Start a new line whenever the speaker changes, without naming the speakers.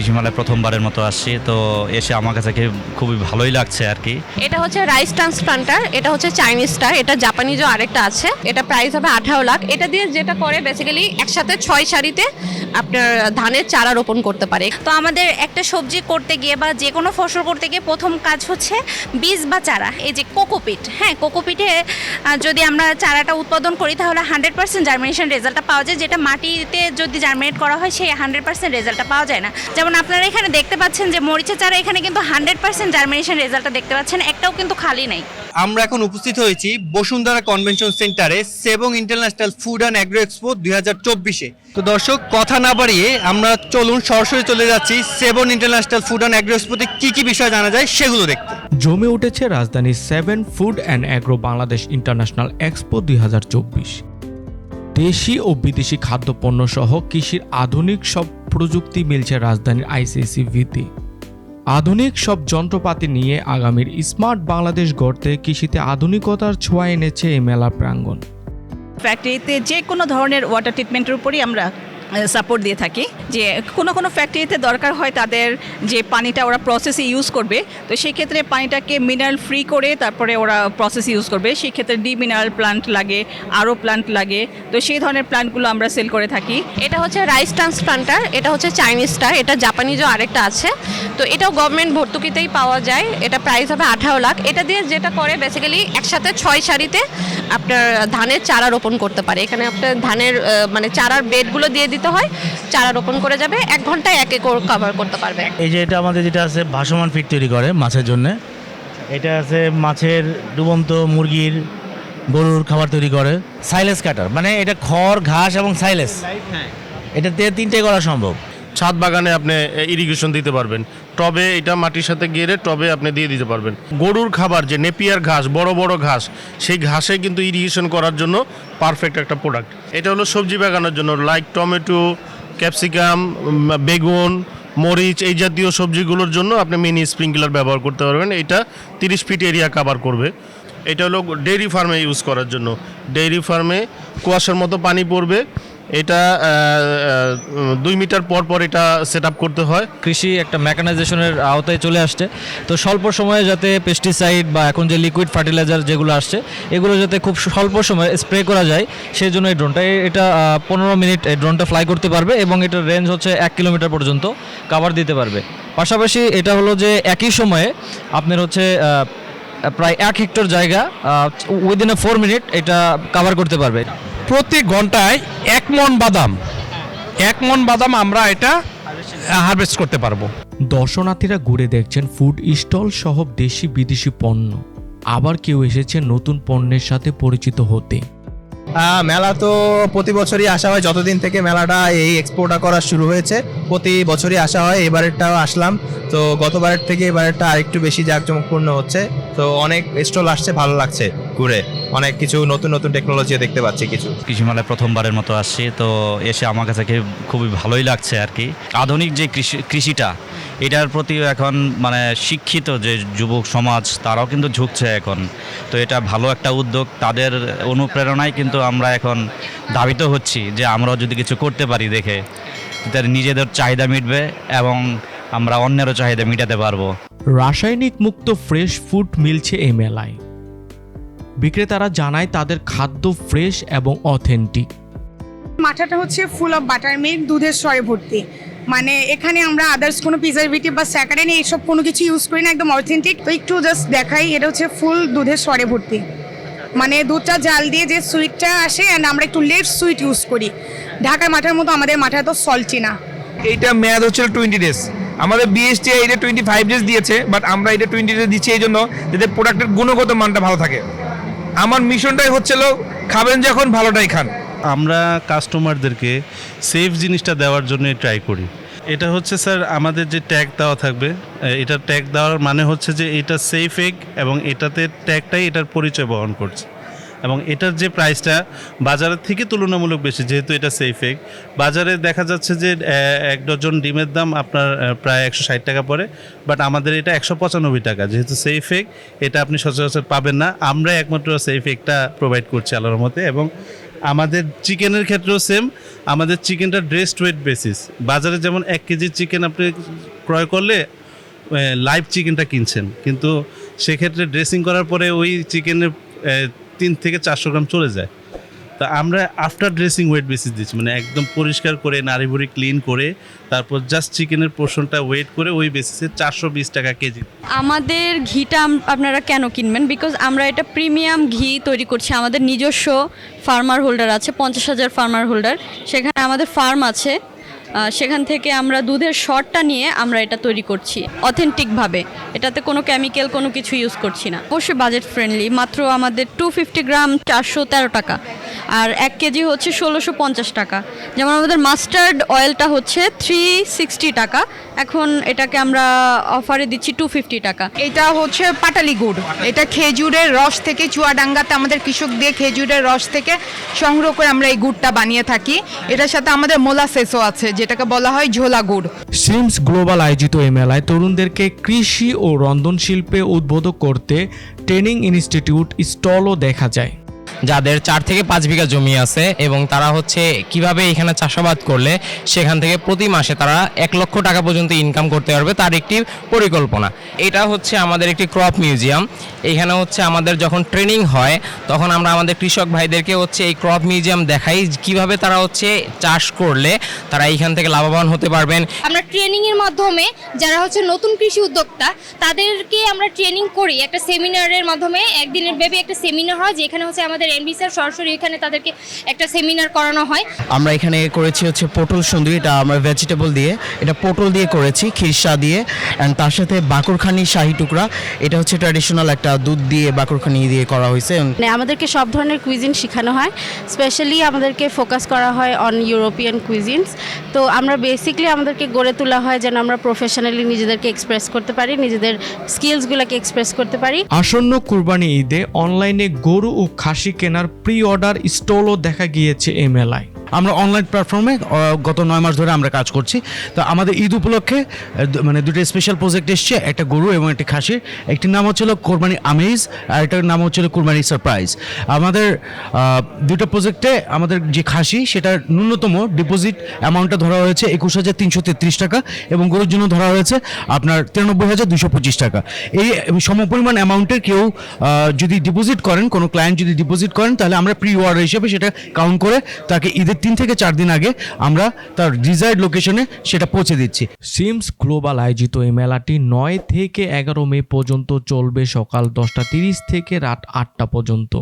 কৃষিমেলায় প্রথমবারের মতো আসছি, তো এসে আমার কাছে খুবই ভালোই লাগছে আর কি।
এটা হচ্ছে রাইস ট্রান্সপ্লান্টার, এটা হচ্ছে চাইনিজটার এটা জাপানিজও আরেকটা আছে, এটা প্রাইস হবে আঠারো লাখ। এটা দিয়ে যেটা করে বেসিক্যালি একসাথে ছয় সারিতে আপনার ধানের চারা রোপণ করতে পারে।
তো আমাদের একটা সবজি করতে গিয়ে বা যে কোনো ফসল করতে গিয়ে প্রথম কাজ হচ্ছে বীজ বা চারা, এই যে কোকোপিট হ্যাঁ কোকোপিটে যদি আমরা চারাটা উৎপাদন করি তাহলে হান্ড্রেড পার্সেন্ট জার্মিনেশন রেজাল্টটা পাওয়া যায়। যেটা মাটিতে যদি জার্মিনেট করা হয় সেই হান্ড্রেড পার্সেন্ট রেজাল্টটা পাওয়া যায় না। যেমন আপনারা এখানে দেখতে পাচ্ছেন যে মরিচা চারা এখানে কিন্তু হান্ড্রেড পার্সেন্ট জার্মিনেশন রেজাল্টটা দেখতে পাচ্ছেন, একটাও কিন্তু খালি নেই।
আমরা এখন উপস্থিত হয়েছি বসুন্ধরা কনভেনশন সেন্টারে সেবং international food and agro expo দুই তো দর্শক, কথা না বাড়িয়ে আমরা চলুন, সরাসরি চলে যাচ্ছি সেবন ইন্টারন্যাশনাল ফুড অ্যান্ড অ্যাগ্রো এক্সপোতে। কী কী বিষয় জানা যায় সেগুলো দেখতে।
জমে উঠেছে রাজধানীর seven food and agro Bangladesh international expo দুই হাজার চব্বিশ। দেশি ও বিদেশি খাদ্যপণ্য সহ কৃষির আধুনিক সব প্রযুক্তি মিলছে রাজধানীর আইসিসি ভিতে আধুনিক সব যন্ত্রপাতি নিয়ে আগামীর স্মার্ট বাংলাদেশ গড়তে কৃষিতে আধুনিকতার ছোঁয়া এনেছে এই মেলা প্রাঙ্গণ।
ফ্যাক্টরিতে যে কোনো ধরনের ওয়াটার ট্রিটমেন্টের উপরই আমরা সাপোর্ট দিয়ে থাকি যে কোনো কোনো ফ্যাক্টরিতে দরকার হয় তাদের যে পানিটা ওরা প্রসেসে ইউজ করবে, তো সেই ক্ষেত্রে পানিটাকে মিনারেল ফ্রি করে তারপরে ওরা প্রসেস ইউজ করবে। সেই ক্ষেত্রে ডি মিনারেল প্লান্ট লাগে আরও প্লান্ট লাগে, তো সেই ধরনের প্লান্টগুলো আমরা সেল করে থাকি।
এটা হচ্ছে রাইস ট্রান্সপ্লান্টার এটা হচ্ছে চাইনিজটার এটা জাপানিজও আরেকটা আছে। তো এটাও গভর্নমেন্ট ভর্তুকিতেই পাওয়া যায়, এটা প্রাইস হবে আঠারো লাখ। এটা দিয়ে যেটা করে বেসিক্যালি একসাথে ছয় সারিতে আপনার ধানের চারা রোপণ করতে পারে। এখানে আপনার ধানের মানে চারার বেডগুলো দিয়ে দিতে হয় চারা রোপণ করে যাবে এক ঘন্টায় এক একর কভার করতে পারবে।
এই যে এটা আমাদের যেটা আছে ভাসমান ফিট তৈরি করে মাছের জন্য। এটা আছে মাছের ডুবন্ত মুরগির গরুর খাবার তৈরি করে। সাইলেস কাটার মানে এটা খড় ঘাস এবং সাইলেস। এটা দিয়ে তিনটে করা সম্ভব।
ছাদ বাগানে আপনি ইরিগেশন দিতে পারবেন। টবে এটা মাটির সাথে গেড়ে টবে আপনি দিয়ে দিতে পারবেন। গরুর খাবার, যে নেপিয়ার ঘাস, বড় বড় ঘাস, সেই ঘাসে কিন্তু ইরিগেশন করার জন্য পারফেক্ট একটা প্রোডাক্ট এটা হলো সবজি বাগানোর জন্য লাইক টমেটো ক্যাপসিকাম বেগুন, মরিচ, এই জাতীয় সবজিগুলোর জন্য আপনি মিনি স্প্রিংকলার ব্যবহার করতে পারবেন। এটা তিরিশ ফিট এরিয়া কাভার করবে। এটা হলো ডেইরি ফার্মে ইউজ করার জন্য। ডেইরি ফার্মে কুয়াশার মতো পানি পড়বে। এটা দুই মিটার পর পর এটা সেট করতে হয়।
কৃষি একটা মেকানাইজেশনের আওতায় চলে আসছে। তো স্বল্প সময়ে যাতে পেস্টিসাইড বা এখন যে লিকুইড ফার্টিলাইজার যেগুলো আসছে, এগুলো যাতে খুব স্বল্প সময়ে স্প্রে করা যায় সেই জন্য এই ড্রোনটা এটা পনেরো মিনিট এই ড্রোনটা ফ্লাই করতে পারবে এবং এটার রেঞ্জ হচ্ছে এক কিলোমিটার পর্যন্ত কাভার দিতে পারবে। পাশাপাশি এটা হলো যে একই সময়ে আপনার হচ্ছে প্রায় এক হেক্টর জায়গা উইদিন এ ফোর মিনিট এটা কাভার করতে পারবে।
প্রতি ঘন্টায় এক মন বাদাম। এক মন বাদাম আমরা এটা হারভেস্ট করতে পারব।
দর্শনার্থীরা ঘুরে দেখছেন ফুড স্টল সহ দেশি বিদেশি পণ্য। আবার কেউ এসেছে নতুন পণ্যের সাথে পরিচিত হতে।
মেলা তো প্রতি বছরই আসা হয়। যতদিন থেকে মেলাটা এই এক্সপোটা করা শুরু হয়েছে, প্রতি বছরই আসা হয়। এবারেরটাও আসলাম। তো গতবারের থেকে এবারেরটা আরেকটু বেশি জাঁকজমকপূর্ণ হচ্ছে। তো অনেক স্টল আসছে, ভালো লাগছে ঘুরে। অনেক কিছু নতুন নতুন টেকনোলজি দেখতে পাচ্ছি কিছু।
কৃষিমেলায় প্রথমবারের মতো আসছি, তো এসে আমার কাছে খুবই ভালোই লাগছে আর কি। আধুনিক যে কৃষি, কৃষিটা এটার প্রতি এখন মানে শিক্ষিত যে যুবক সমাজ তারাও কিন্তু ঝুঁকছে এখন। তো এটা ভালো একটা উদ্যোগ তাদের অনুপ্রেরণায় কিন্তু আমরা এখন ধাবিত হচ্ছি যে আমরাও যদি কিছু করতে পারি দেখে। তাদের নিজেদের চাহিদা মিটবে এবং আমরা অন্যেরও চাহিদা মেটাতে পারব।
রাসায়নিক মুক্ত ফ্রেশ ফুড মিলছে এই মেলায় বিক্রেতারা জানায় তাদের খাদ্য ফ্রেশ এবং অথেন্টিক।
মাঠাটা হচ্ছে ফুল অফ বাটার মিল্ক দুধের স্বরে ভর্তি। মানে এখানে আমরা আদার্স কোনো প্রিজারভেটিভ বা স্যাকারিন এইসব কোনো কিছু ইউজ করি না একদম অথেন্টিক তো একটু জাস্ট দেখাই এটা হচ্ছে ফুল দুধের স্বরে ভর্তি। মানে দুধটা জাল দিয়ে যে সুইটটা আসে অ্যান্ড আমরা একটু লেট সুইট ইউজ করি। ঢাকার মাঠার মতো আমাদের মাঠা তো সল্টি না।
এইটা মেয়াদ হচ্ছে টোয়েন্টি ডেজ আমাদের বিএসটি এটা টোয়েন্টি ফাইভ ডেজ দিয়েছে বাট আমরা এটা টোয়েন্টি ডেজ দিচ্ছি এই জন্য যাতে প্রোডাক্টের গুণগত মানটা ভালো থাকে। আমার মিশনটাই হচ্ছিল খাবেন যখন ভালোটাই খান।
আমরা কাস্টমারদেরকে সেফ জিনিসটা দেওয়ার জন্য ট্রাই করি। এটা হচ্ছে স্যার আমাদের যে ট্যাগ দেওয়া থাকবে এটা ট্যাগ দেওয়ার মানে হচ্ছে যে এটা সেফ এগ এবং এটাতে ট্যাগটাই এটার পরিচয় বহন করছে। এবং এটার যে প্রাইসটা বাজারের থেকে তুলনামূলক বেশি, যেহেতু এটা সেফ এগ বাজারে দেখা যাচ্ছে যে এক ডজন ডিমের দাম আপনার প্রায় একশো ষাট টাকা পড়ে বাট আমাদের এটা একশো পঁচানব্বই টাকা। যেহেতু সেফ এগ এটা আপনি সচরাচর পাবেন না। আমরা একমাত্র সেফ এগটা প্রোভাইড করছি আলোর মতে এবং
আমাদের চিকেনের ক্ষেত্রেও সেম আমাদের চিকেনটা ড্রেসড ওয়েট বেসিস বাজারে যেমন এক কেজি চিকেন আপনি ক্রয় করলে লাইভ চিকেনটা কিনছেন। কিন্তু সেক্ষেত্রে ড্রেসিং করার পরে ওই চিকেনের তিন থেকে চারশো গ্রাম চলে যায়। তো আমরা আফটার ড্রেসিং ওয়েট বেসিস দিচ্ছি মানে একদম পরিষ্কার করে নাড়ি ভুড়ি ক্লিন করে, তারপর জাস্ট চিকেনের পোর্শনটা ওয়েট করে ওই বেসিসে চারশো বিশ টাকা কেজি
আমাদের ঘিটা আপনারা কেন কিনবেন? বিকজ আমরা এটা প্রিমিয়াম ঘি তৈরি করছি। আমাদের নিজস্ব ফার্মার হোল্ডার আছে, পঞ্চাশ হাজার ফার্মার হোল্ডার সেখানে আমাদের ফার্ম আছে। সেখান থেকে আমরা দুধের শর্টটা নিয়ে আমরা এটা তৈরি করছি অথেন্টিকভাবে এটাতে কোনো কেমিক্যাল কোনো কিছু ইউজ করছি না। অবশ্যই বাজেট ফ্রেন্ডলি মাত্র আমাদের টু ফিফটি গ্রাম চারশো তেরো টাকা। আর এক কেজি হচ্ছে ষোলোশো পঞ্চাশ টাকা। যেমন আমাদের মাস্টার্ড অয়েলটা হচ্ছে থ্রি সিক্সটি টাকা। এখন এটাকে আমরা অফারে দিচ্ছি টু ফিফটি টাকা।
এটা হচ্ছে পাটালি গুড়। এটা খেজুরের রস থেকে, চুয়াডাঙ্গাতে আমাদের কৃষক দিয়ে খেজুরের রস থেকে সংগ্রহ করে আমরা এই গুড়টা বানিয়ে থাকি। এটার সাথে আমাদের মোলাসেসও আছে, যেটাকে বলা হয় ঝোলা গুড়।
সিমস গ্লোবাল আয়োজিত এই মেলায় তরুণদেরকে কৃষি ও রন্ধন শিল্পে উদ্বোধক করতে ট্রেনিং ইনস্টিটিউট স্টলও দেখা যায়।
যাদের চার থেকে পাঁচ বিঘা জমি আছে এবং তারা হচ্ছে কীভাবে এখানে চাষাবাদ করলে সেখান থেকে প্রতি মাসে তারা এক লক্ষ টাকা পর্যন্ত ইনকাম করতে পারবে তার একটি পরিকল্পনা। এটা হচ্ছে আমাদের একটি ক্রপ মিউজিয়াম এখানে হচ্ছে আমাদের যখন ট্রেনিং হয়, তখন আমরা আমাদের কৃষক ভাইদেরকে হচ্ছে এই ক্রপ মিউজিয়াম দেখাই কীভাবে তারা হচ্ছে চাষ করলে তারা এইখান থেকে লাভবান হতে পারবেন।
আমরা ট্রেনিং এর মাধ্যমে যারা হচ্ছে নতুন কৃষি উদ্যোক্তা, তাদেরকে আমরা ট্রেনিং করি। একটা সেমিনারের মাধ্যমে একদিনের ব্যাপী একটা সেমিনার হয়, যেখানে হচ্ছে আমাদের এমবি স্যার সরাসরি এখানে তাদেরকে একটা সেমিনার করানো হয়।
আমরা এখানে করেছি হচ্ছে পটল সুন্দরী এটা আমরা ভেজিটেবল দিয়ে এটা পটল দিয়ে করেছি খিরসা দিয়ে অ্যান্ড তার সাথে বাকুরখানি শাহি টুকরা এটা হচ্ছে ট্র্যাডিশনাল একটা দুধ দিয়ে বাকুরখানি দিয়ে করা হয়েছে।
মানে আমাদেরকে সব ধরনের কুইজিন শেখানো হয় স্পেশালি আমাদেরকে ফোকাস করা হয় অন ইউরোপিয়ান কুইজিনস তো আমরা বেসিকলি আমাদেরকে গড়ে তোলা হয় যেন আমরা প্রফেশনালি নিজেদেরকে এক্সপ্রেস করতে পারি নিজেদের স্কিলসগুলোকে এক্সপ্রেস করতে পারি।
আসন্ন কুরবানি ঈদে অনলাইনে গরু ও খাসি কেনার প্রি অর্ডার স্টলও দেখা গিয়েছে এই মেলায়
আমরা অনলাইন প্ল্যাটফর্মে গত নয় মাস ধরে আমরা কাজ করছি। তো আমাদের ঈদ উপলক্ষে মানে দুটো স্পেশাল প্রজেক্ট এসছে, একটা গরু এবং একটি খাসির। একটির নাম হচ্ছিল কোরবানি আমেজ, আর একটার নাম হচ্ছিল কোরবানি সারপ্রাইজ আমাদের দুটো প্রজেক্টে আমাদের যে খাসি, সেটার ন্যূনতম ডিপোজিট অ্যামাউন্টটা ধরা হয়েছে একুশ হাজার তিনশো তেত্রিশ টাকা এবং গরুর জন্য ধরা হয়েছে আপনার তিরানব্বই হাজার দুশো পঁচিশ টাকা। এই সমপরিমাণ অ্যামাউন্টের কেউ যদি ডিপোজিট করেন, কোনো ক্লায়েন্ট যদি ডিপোজিট করেন, তাহলে আমরা প্রি অর্ডার হিসেবে সেটা কাউন্ট করে তাকে ঈদের তিন থেকে চার দিন আগে আমরা তার ডিজায়ার্ড লোকেশনে সেটা পৌঁছে দিচ্ছি।
সিমস গ্লোবাল আয়োজিত এই মেলাটি নয় থেকে এগারো মে পর্যন্ত চলবে সকাল দশটা তিরিশ থেকে রাত আটটা পর্যন্ত।